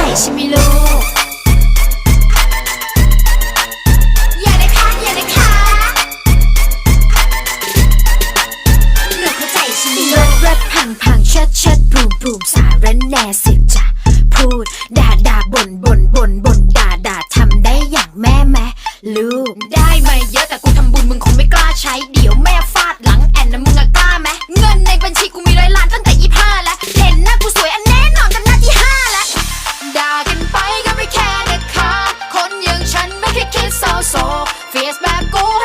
ใจใช่ไหมลูก อย่านะคะอย่าเลยค่ะหนูเข้าใจใช่ไหมลูกรับพังพังเชิดเชิดบูมบูมสารแน่สิจ้ะพูด ด่าด่าบ่นบ่นบ่นบ่นด่าด่าทำได้อย่างแม่แม่ลูก ได้มาเยอะแต่กู เฟียสแบบกู